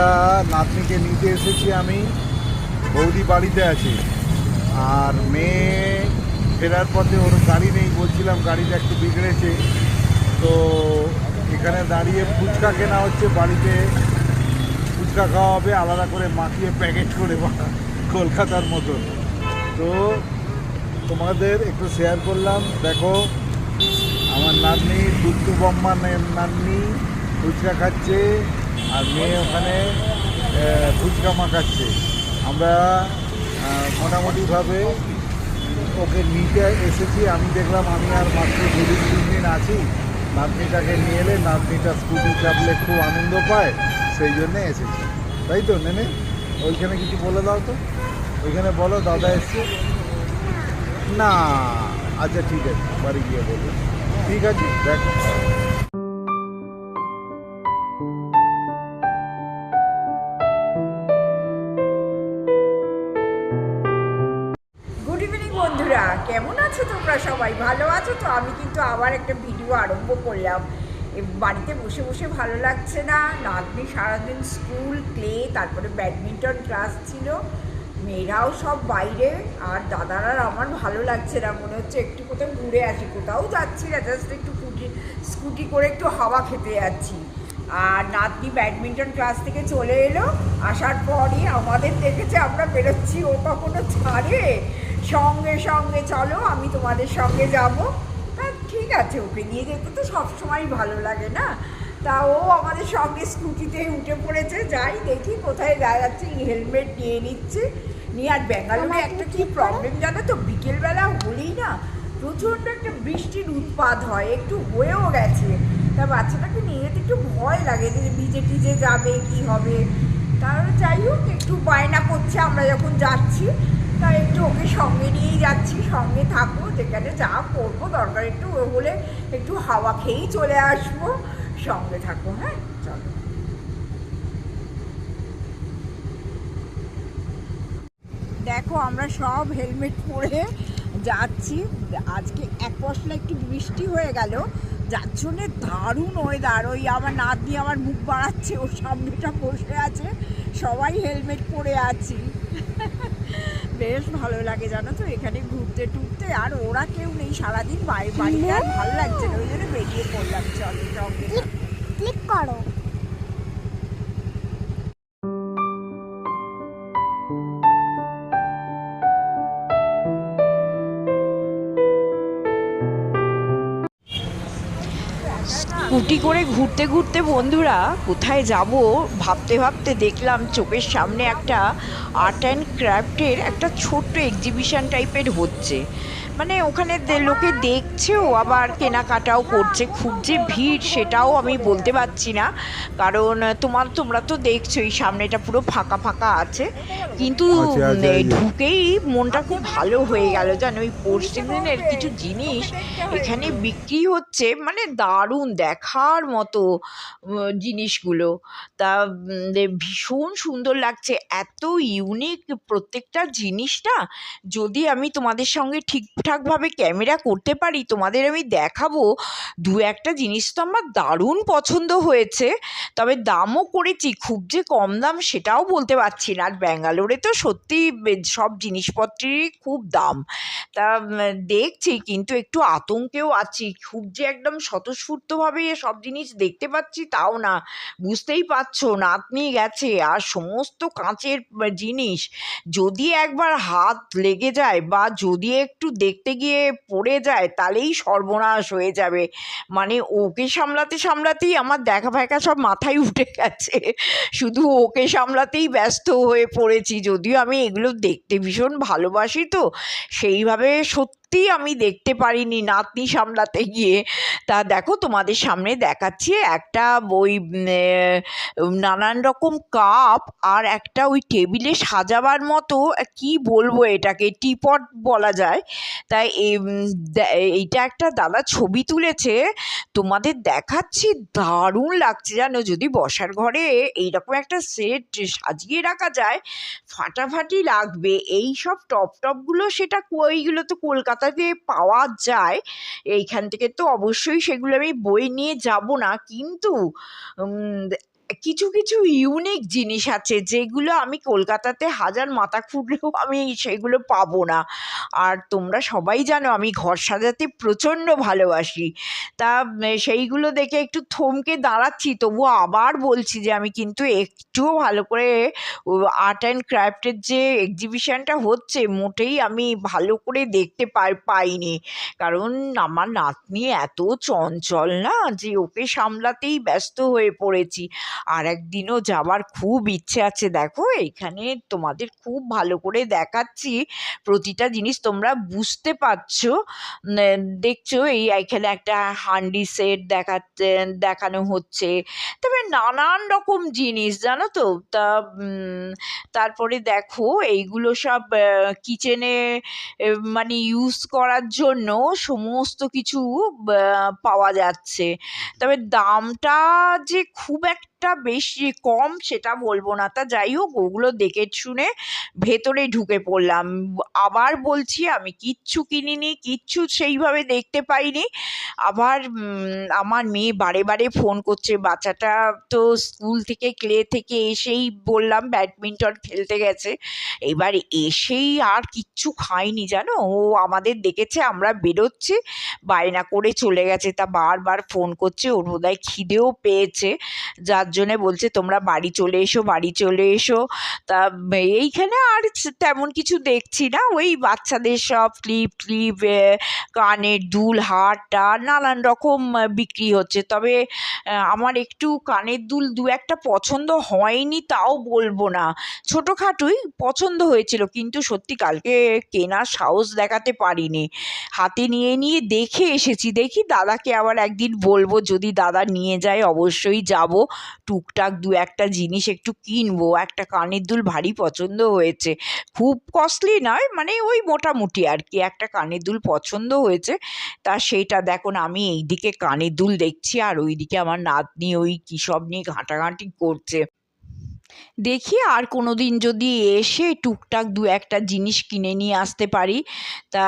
আমরা নাতনিকে নিতে এসেছি আমি। বৌদি বাড়িতে আছি। আর মেয়ে ফেরার পথে ওর গাড়ি নেই, বলছিলাম গাড়িটা একটু বিগড়েছে। তো এখানে দাঁড়িয়ে ফুচকা কেনা হচ্ছে বাড়িতে। ফুচকা খাওয়া হবে, আলাদা করে মাখিয়ে প্যাকেট করে কলকাতার মতো। তো তোমাদের একটু শেয়ার করলাম। দেখো, আমার নাতনি টুকটু বম্মা নাতনি, ফুচকা খাচ্ছে। আর মেয়ে ওখানে ফুচকা মাখাচ্ছে। আমরা মোটামুটিভাবে ওকে নিতে এসেছি। আমি দেখলাম আমি আর মাত্র দুদিন তিন দিন আছি। নাতনিটাকে নিয়ে এলে নাতনিটা স্কুটি চাপলে খুব আনন্দ পায়, সেই জন্যে এসেছি। তাই তো, নেনে? ওইখানে কিছু বলে দাও তো। ওইখানে বলো, দাদা এসছে। না আচ্ছা ঠিক আছে, বাড়ি গিয়ে বলব ঠিক আছে, দেখো। কেমন আছো তোমরা? সবাই ভালো আছো? তো আমি কিন্তু আবার একটা ভিডিও আরম্ভ করলাম। বাড়িতে বসে বসে ভালো লাগছে না। নাতনি সারাদিন স্কুল, ক্লে, তারপরে ব্যাডমিন্টন ক্লাস ছিল। মেয়েরাও সব বাইরে। আর দাদারা আমার ভালো লাগছে না। মনে হচ্ছে একটু কোথাও ঘুরে আসি। কোথাও যাচ্ছি না। জাস্ট একটু স্কুটি স্কুটি করে একটু হাওয়া খেতে যাচ্ছি। আর নাতনি ব্যাডমিন্টন ক্লাস থেকে চলে এলো। আসার পরই আমাদের দেখেছে আমরা বেরোচ্ছি। ও কখনো ছাড়ে। সঙ্গে সঙ্গে চলো আমি তোমাদের সঙ্গে যাব। হ্যাঁ ঠিক আছে ওকে নিয়ে যেতে তো সবসময় ভালো লাগে না। তা ও আমাদের সঙ্গে স্কুটিতে উঠে পড়েছে যাই দেখি কোথায় যাচ্ছে হেলমেট নিয়ে নিচ্ছে। নিয়ে আর ব্যাঙ্গালোরে একটা কি প্রবলেম জানো তো? বিকেলবেলা হলেই না প্রচণ্ড একটা বৃষ্টির উৎপাত হয় একটু হয়েও গেছে। তা বাচ্চাটাকে নিয়ে যেতে একটু ভয় লাগে যে ভিজে টিজে যাবে কি হবে? তাহলে যাই হোক একটু বায়না করছে আমরা যখন যাচ্ছি। তা একটু ওকে সঙ্গে নিয়েই যাচ্ছি, সঙ্গে থাকব, যেখানে যা করব, দরকার একটু ও হলে একটু হাওয়া খেয়েই চলে আসব, সঙ্গে থাকব হ্যাঁ? চলো। দেখো আমরা সব হেলমেট পরে যাচ্ছি। আজকে এক পশলা একটু বৃষ্টি হয়ে গেল, যার জন্যে দারুণ ওয়েদার ওই আমার নাতনি আমার মুখ বাড়াচ্ছে, ওর সামনেটা বসে আছে। সবাই হেলমেট পরে আছি। বেশ ভালো লাগে জানো তো এখানে ঘুরতে টুরতে। আর ওরা কেউ নেই সারাদিন বাইরে বাড়িতে আর ভালো লাগছে না ওই জন্য বেরিয়ে পড়লাম। চলো ক্লিক করো। স্কুটি করে ঘুরতে ঘুরতে বন্ধুরা কোথায় যাব ভাবতে ভাবতে দেখলাম চোখের সামনে একটা আর্ট অ্যান্ড ক্রাফটের একটা ছোট্ট এক্সিবিশন টাইপের হচ্ছে। মানে ওখানে লোকে দেখছেও আবার কেনাকাটাও করছে খুব যে ভিড় সেটাও আমি বলতে পারছি না। কারণ তোমার তোমরা তো দেখছোই সামনেটা পুরো ফাঁকা ফাঁকা আছে। কিন্তু। ঢুকেই মনটা খুব ভালো হয়ে গেল জানো ওই পশ্চিমের কিছু জিনিস এখানে বিক্রি হচ্ছে মানে দারুণ দেখার মতো জিনিসগুলো। তা ভীষণ সুন্দর লাগছে এত ইউনিক প্রত্যেকটা জিনিসটা। যদি আমি তোমাদের সঙ্গে ঠিকঠাকভাবে ক্যামেরা করতে পারি, তোমাদের আমি দেখাবো। দু একটা জিনিস তো আমার দারুণ পছন্দ হয়েছে। তবে দামও করেছি, খুব যে কম দাম সেটাও বলতে পারছি না। আর ব্যাঙ্গালোরে তো সত্যি সব জিনিসপত্রেরই খুব দাম। তা দেখছি, কিন্তু একটু আতঙ্কেও আছি। খুব যে একদম স্বতঃস্ফূর্তভাবে সব জিনিস দেখতে পাচ্ছি তাও না। বুঝতেই পারছ, নাতনি গেছে, আর সমস্ত কাঁচের জিনিস। যদি একবার হাত লেগে যায় বা যদি একটু দেখতে গিয়ে পড়ে যায়, তাহলেই সর্বনাশ হয়ে যাবে। মানে ওকে সামলাতে সামলাতেই আমার দেখা ফেকা সব মাথায় উঠে গেছে। শুধু ওকে সামলাতেই ব্যস্ত হয়ে পড়েছি, যদিও আমি এগুলো দেখতে ভীষণ ভালোবাসি তো। সেইভাবে সত্যি আমি দেখতে পারিনি নাতনি সামলাতে গিয়ে। তা দেখো তোমাদের সামনে দেখাচ্ছি একটা ওই নানান রকম কাপ আর একটা ওই টেবিলে সাজাবার মতো কি বলব এটাকে, টিপট বলা যায়। তাই এইটা একটা দাদা ছবি তুলেছে। তোমাদের দেখাচ্ছি, দারুণ লাগছে জানো, যদি বসার ঘরে এইরকম একটা সেট সাজিয়ে রাখা যায়, ফাটাফাটি লাগবে। এই সব টপ টপগুলো সেটা ওইগুলো তো কলকাতাতে পাওয়া যায় এইখান থেকে তো অবশ্যই সেগুলো আমি বই নিয়ে যাব না। কিন্তু কিছু কিছু ইউনিক জিনিস আছে যেগুলো আমি কলকাতাতে হাজার মাথা খুঁড়লেও আমি সেগুলো পাবো না। আর তোমরা সবাই জানো আমি ঘর সাজাতে প্রচণ্ড ভালোবাসি। তা, সেইগুলো দেখে একটু থমকে দাঁড়াচ্ছি, তবুও আবার বলছি যে আমি কিন্তু একটুও ভালো করে আর্ট অ্যান্ড ক্রাফটের যে এক্সিবিশনটা হচ্ছে মোটেই আমি ভালো করে দেখতে পাই, পাইনি। কারণ আমার নাতনি এত চঞ্চল না যে ওকে সামলাতেই ব্যস্ত হয়ে পড়েছি। আর একদিনও যাওয়ার খুব ইচ্ছে আছে। দেখো, এখানে তোমাদের খুব ভালো করে দেখাচ্ছি। প্রতিটা জিনিস তোমরা বুঝতে পারছ। দেখছ, এই এখানে একটা হান্ডি সেট দেখাচ্ছে, দেখানো হচ্ছে। তবে নানান রকম জিনিস, জানো তো? তা তারপরে দেখো, এইগুলো সব কিচেনে মানে ইউজ করার জন্য সমস্ত কিছু পাওয়া যাচ্ছে। তবে দামটা যে খুব একটা বেশি কম সেটা বলব না। তা যাই হোক, ওগুলো দেখে শুনে ভেতরে ঢুকে পড়লাম। আবার বলছি, আমি কিচ্ছু কিনিনি, কিচ্ছু সেইভাবে দেখতে পাইনি। আবার আমার মেয়ে বারে বারে ফোন করছে, বাচ্চাটা তো স্কুল থেকে, ক্লে থেকে এসেই বললাম, ব্যাডমিন্টন খেলতে গেছে। এবার এসেই আর কিচ্ছু খাইনি, জানো? ও আমাদের দেখেছে, আমরা বেরোচ্ছি, বায়না করে চলে গেছে। তা বারবার ফোন করছে, ওর বোধহয় খিদেও পেয়েছে। যার জন্যে বলছে, তোমরা বাড়ি চলে এসো, বাড়ি চলে এসো। তা এইখানে আর তেমন কিছু দেখছি না। ওই বাচ্চাদের সব ক্লিপ ক্লিপ কানের দুল, হার নানান রকম বিক্রি হচ্ছে। তবে আমার একটু কানের দুল দু একটা পছন্দ হয়নি, তাও বলব না। ছোটোখাটোই পছন্দ হয়েছিল, কিন্তু সত্যি কালকে কেনার সাহস দেখাতে পারিনি। হাতে নিয়ে নিয়ে দেখে এসেছি। দেখি দাদাকে আবার একদিন বলব, যদি দাদা নিয়ে যায়, অবশ্যই যাব। টুকটাক দু একটা জিনিস একটু কিনবো, একটা কানের দুল ভারী পছন্দ হয়েছে। খুব কস্টলি নয় মানে ওই মোটামুটি আর কি, একটা কানের দুল পছন্দ হয়েছে। তা সেইটা দেখো না আমি এইদিকে কানের দুল দেখছি আর ওইদিকে আমার নাতনি ওই কী সব নিয়ে ঘাঁটাঘাঁটি করছে। দেখি আর কোনো দিন যদি এসে টুকটাক দু একটা জিনিস কিনে নিয়ে আসতে পারি। তা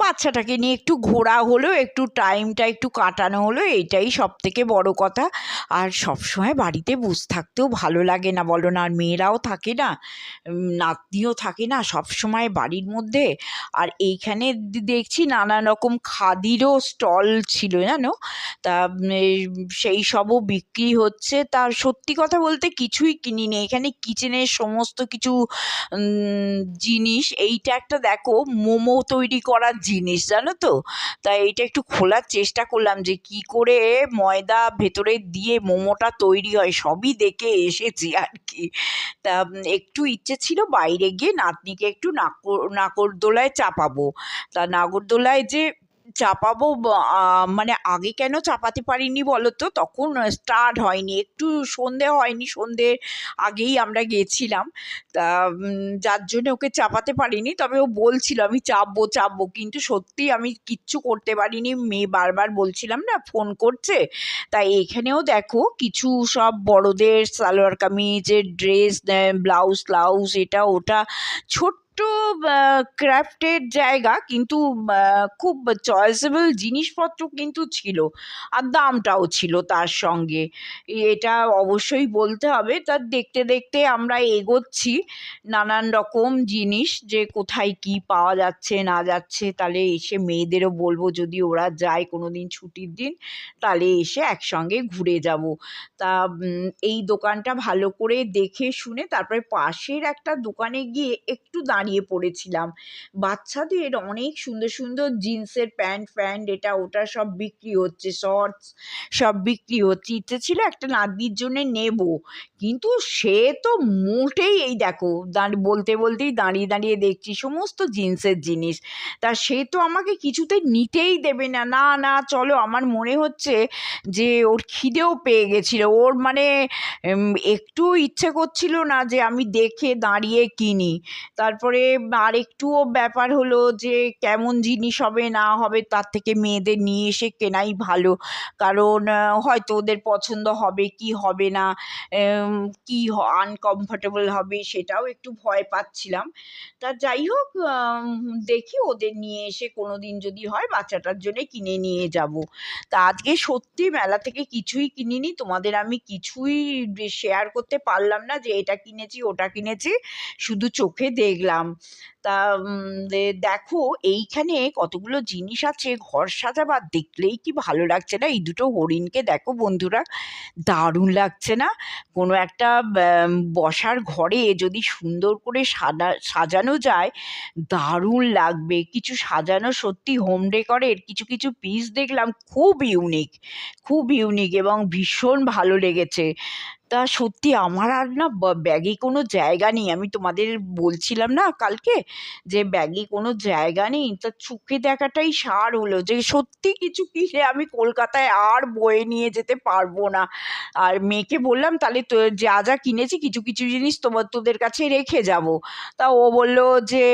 বাচ্চাটাকে নিয়ে একটু ঘোরা হলো একটু টাইমটা একটু কাটানো হলো এইটাই সব থেকে বড় কথা। আর সবসময় বাড়িতে বসে থাকতেও ভালো লাগে না বলো না। আর মেয়েরাও থাকে না নাতনিও থাকে না সব সময় বাড়ির মধ্যে। আর এইখানে দেখছি নানান রকম খাদিরও স্টল ছিল, জানো? তা সেই সবও বিক্রি হচ্ছে। তার সত্যি কথা বলতে কিছুই কিনিনি এখানে কিচেনের সমস্ত কিছু জিনিস, এইটা একটা দেখো, মোমো তৈরি করার জিনিস, জানো তো? তাই এইটা একটু খোলার চেষ্টা করলাম যে কি করে ময়দা ভেতরে দিয়ে মোমোটা তৈরি হয়, সবই দেখে এসেছি আর কি তা, একটু ইচ্ছে ছিল বাইরে গিয়ে নাতনিকে একটু নাকর নাগরদোলায় চাপাবো। তা, নাগরদোলায় যে চাপাবো মানে আগে কেন চাপাতে পারিনি বলো তো তখন স্টার্ট হয়নি। একটু সন্ধে হয়নি সন্ধে আগেই আমরা গেছিলাম। তা যার জন্য ওকে চাপাতে পারিনি। তবে ও বলছিল, আমি চাপবো চাপবো। কিন্তু সত্যি আমি কিচ্ছু করতে পারিনি। মেয়ে বারবার বলছিলাম না, ফোন করছে? তাই এখানেও দেখো, কিছু সব বড়দের সালোয়ার কামিজের ড্রেস ব্লাউজ ফ্লাউজ এটা, ওটা, ছোট্ট ক্রাফটের জায়গা কিন্তু খুব চয়েসেবল জিনিসপত্র কিন্তু ছিল আর দামটাও ছিল তার সঙ্গে। এটা অবশ্যই বলতে হবে। তার দেখতে দেখতে আমরা এগোচ্ছি নানান রকম জিনিস যে কোথায় কি পাওয়া যাচ্ছে, না যাচ্ছে। তাহলে এসে মেয়েদেরও বলব, যদি ওরা যায় কোনো দিন ছুটির দিন, তাহলে এসে একসঙ্গে ঘুরে যাব। তা এই দোকানটা ভালো করে দেখে শুনে তারপরে পাশের একটা দোকানে গিয়ে একটু দাঁড়িয়ে পড়েছিলাম। বাচ্চাদের অনেক সুন্দর সুন্দর জিন্সের প্যান্ট, ফ্যান্ট, এটা ওটা সব বিক্রি হচ্ছে শর্টস সব বিক্রি হচ্ছে। ইচ্ছে ছিল একটা নাতনির জন্যে নেব। কিন্তু সে তো মোটেই এই দেখো বলতে বলতেই দাঁড়িয়ে দাঁড়িয়ে দেখছি সমস্ত জিন্সের জিনিস। তা সে তো আমাকে কিছুতে নিতেই দেবে না। না না, চলো, আমার মনে হচ্ছে যে ওর খিদেও পেয়ে গেছিল। ওর মানে একটু ইচ্ছে করছিল না যে আমি দেখে দাঁড়িয়ে কিনি। তারপরে তারপরে আরেকটুও ব্যাপার হলো যে কেমন জিনিস হবে, না হবে তার থেকে মেয়েদের নিয়ে এসে কেনাই ভালো। কারণ হয়তো ওদের পছন্দ হবে কি হবে না কি আনকমফোর্টেবল হবে সেটাও একটু ভয় পাচ্ছিলাম। তা যাই হোক দেখি ওদের নিয়ে এসে কোনো দিন যদি হয় বাচ্চাটার জন্য কিনে নিয়ে যাব। তা আজকে সত্যি মেলা থেকে কিছুই কিনিনি, তোমাদের আমি কিছুই শেয়ার করতে পারলাম না যে এটা কিনেছি, ওটা কিনেছি। শুধু চোখে দেখলাম। তা দেখো এইখানে কতগুলো জিনিস আছে, ঘর সাজাবার দেখলেই কি ভালো লাগছে না? এই দুটো হরিণকে দেখো বন্ধুরা, দারুণ লাগছে না? কোনো একটা বসার ঘরে যদি সুন্দর করে সাজা সাজানো যায়, দারুণ লাগবে। কিছু সাজানো সত্যি হোম ডেকরের কিছু কিছু পিস দেখলাম, খুব ইউনিক খুব ইউনিক এবং ভীষণ ভালো লেগেছে। তা সত্যি আমার আর না ব্যাগে কোনো জায়গা নেই। আমি তোমাদের বলছিলাম না কালকে যে ব্যাগে কোনো জায়গা নেই। তা চোখে দেখাটাই সার হলো যে সত্যি কিছু কিনে আমি কলকাতায় আর বয়ে নিয়ে যেতে পারব না। আর মেয়েকে বললাম, তাহলে তো যা যা কিনেছি কিছু কিছু জিনিস তোমার তোদের কাছে রেখে যাব। তা ও বলল যে,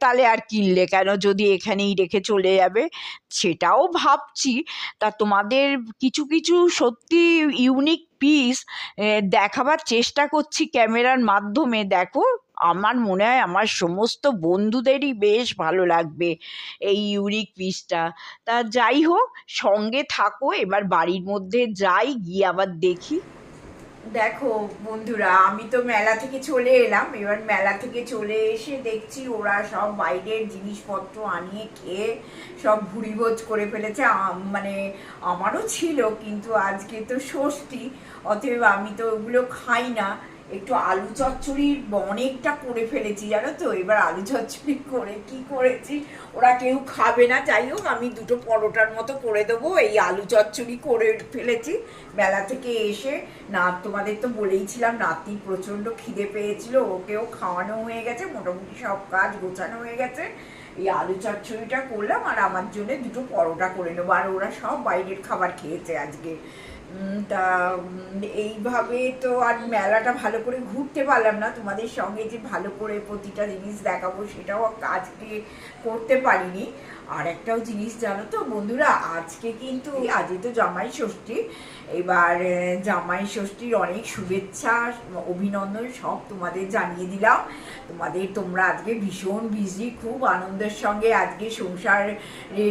তাহলে আর কিনলে কেন? যদি এখানেই রেখে চলে যাবে। সেটাও ভাবছি। তা তোমাদের কিছু কিছু সত্যি ইউনিক পিস দেখাবার চেষ্টা করছি ক্যামেরার মাধ্যমে। দেখো, আমার মনে হয় আমার সমস্ত বন্ধুদেরই বেশ ভালো লাগবে এই ইউনিক পিসটা তা যাই হোক, সঙ্গে থাকো, এবার বাড়ির মধ্যে যাই, গিয়ে আবার দেখি। দেখো বন্ধুরা, আমি তো মেলা থেকে চলে এলাম। এবার মেলা থেকে চলে এসে দেখছি ওরা সব বাইরের জিনিসপত্র আনিয়ে খেয়ে সব ভুড়িভোজ করে ফেলেছে। মানে আমারও ছিল, কিন্তু আজকে তো ষষ্ঠী। অতএব আমি তো ওগুলো খাই না। একটু আলু চচ্চড়ির অনেকটা করে ফেলেছি, জানো তো? এবার আলু চচ্চড়ি করে কি করেছি? ওরা কেউ খাবে না। যাই হোক, আমি দুটো পরোটার মতো করে দেবো। এই আলু চচ্চড়ি করে ফেলেছি। বেলা থেকে এসে না, তোমাদের তো বলেইছিলাম নাতি প্রচণ্ড খিদে পেয়েছিল। ওকেও খাওয়ানো হয়ে গেছে। মোটামুটি সব কাজ গোছানো হয়ে গেছে। এই আলু চচ্চড়িটা করলাম আর আমার জন্য দুটো পরোটা করে নেব। আর ওরা সব বাইরের খাবার খেয়েছে আজকে। তা এইভাবে তো আর মেলাটা ভালো করে ঘুরতে পারলাম না। তোমাদের সঙ্গে যে ভালো করে প্রতিটা জিনিস দেখাবো সেটাও আজকে করতে পারিনি। আর একটাও জিনিস জানো তো বন্ধুরা, আজকে কিন্তু আজই তো জামাই ষষ্ঠী। এবার জামাই ষষ্ঠীর অনেক শুভেচ্ছা, অভিনন্দন সব তোমাদের জানিয়ে দিলাম। তোমাদের, তোমরা আজকে ভীষণ বিজি খুব আনন্দের সঙ্গে আজকে সংসারে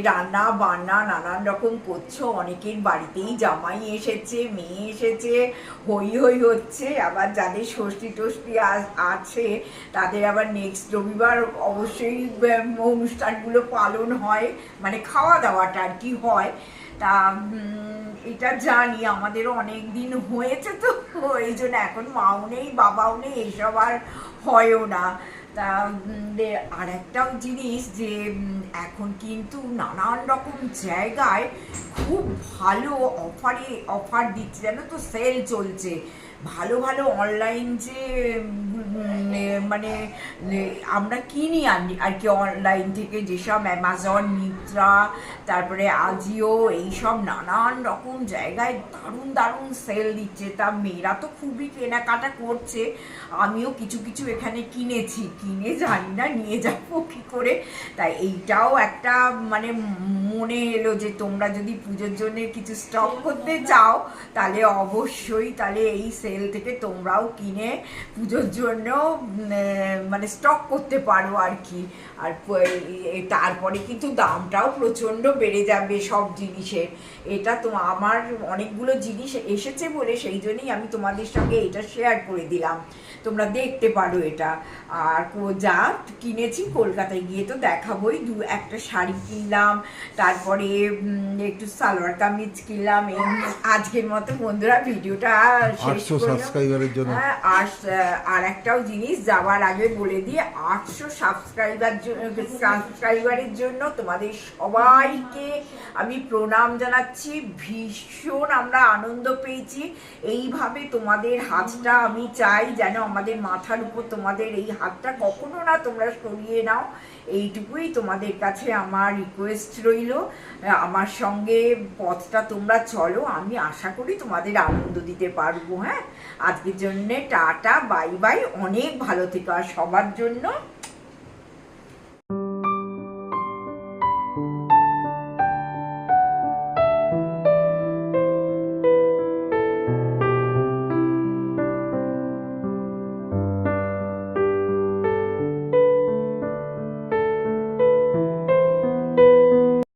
রান্না বান্না নানান রকম করছ। অনেকের বাড়িতেই জামাই এসেছে, মেয়ে এসেছে, হই হই হচ্ছে, আবার যাদের ষষ্ঠী টষ্ঠী আছে, তাদের আবার নেক্সট রবিবার অবশ্যই অনুষ্ঠানগুলো পালন হয় মানে খাওয়া দাওয়াটা আর কি হয়। তা এটা জানি, আমাদের অনেক দিন হয়েছে তো, এই জন্য এখন মাও নেই, বাবাও নেই এইসব আর হয়ও না। তা আর একটাও জিনিস যে এখন কিন্তু নানান রকম জায়গায় খুব ভালো অফারে, অফার দিচ্ছে, জানো তো? সেল চলছে। ভালো ভালো অনলাইন যে মানে আমরা কিনি আনি আর কি অনলাইন থেকে যেসব অ্যামাজন মিত্রা তারপরে আজিও এইসব নানান রকম জায়গায় দারুণ দারুণ সেল দিচ্ছে। তা মেয়েরা তো খুবই কেনাকাটা করছে। আমিও কিছু কিছু এখানে কিনেছি। কিনে জানি না নিয়ে যাব কী করে। তাই এইটাও একটা মানে মনে এলো যে তোমরা যদি পুজোর জন্য কিছু স্টক করতে চাও তাহলে অবশ্যই তাহলে এই সেল থেকে তোমরাও কিনে পুজোর জন্য মানে স্টক করতে পারো আর কি। আর তারপরে কিন্তু দামটাও প্রচণ্ড বেড়ে যাবে সব জিনিসের। এটা তো আমার অনেকগুলো জিনিস এসেছে বলে সেই জন্যই আমি তোমাদের সঙ্গে এটা শেয়ার করে দিলাম। তোমরা দেখতে পারো এটা। আর যা কিনেছি কলকাতায় গিয়ে তো দেখাবোই। দু, একটা শাড়ি কিনলাম, তারপরে একটু সালোয়ার কামিজ কিনলাম। এই আজকের মতো বন্ধুরা, ভিডিওটা শেষ। সাবস্ক্রাইবারের জন্য। হ্যাঁ আর একটাও জিনিস যাওয়ার আগে বলে দিয়ে আটশো সাবস্ক্রাইবার সাবস্ক্রাইবারের জন্য তোমাদের সবাইকে আমি প্রণাম জানাচ্ছি। ভীষণ আমরা আনন্দ পেয়েছি। এইভাবে তোমাদের হাতটা আমি চাই যেন আমাদের মাথার উপর তোমাদের এই হাতটা কখনো না তোমরা সরিয়ে নাও। এইটুকুই তোমাদের কাছে আমার রিকোয়েস্ট রইল। আমার সঙ্গে পথটা তোমরা চলো, আমি আশা করি তোমাদের আনন্দ দিতে পারব হ্যাঁ? আজকের জন্যে টাটা, বাই বাই, অনেক ভালো থেকো, আর সবার জন্য